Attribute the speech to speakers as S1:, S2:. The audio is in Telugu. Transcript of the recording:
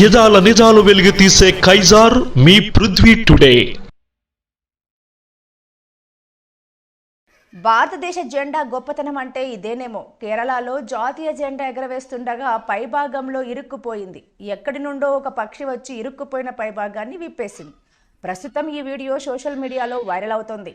S1: యదాల నిజాలు వెలిగి తీసే కైజార్ మీ పృథ్వీ టుడే.
S2: భారతదేశ జెండా గొప్పతనం అంటే ఇదేనేమో. కేరళలో జాతీయ జెండా ఎగరవేస్తుండగా పైభాగంలో ఇరుక్కుపోయింది. ఎక్కడి నుండో ఒక పక్షి వచ్చి ఇరుక్కుపోయిన పైభాగాన్ని విప్పేసింది. ప్రస్తుతం ఈ వీడియో సోషల్ మీడియాలో వైరల్ అవుతోంది.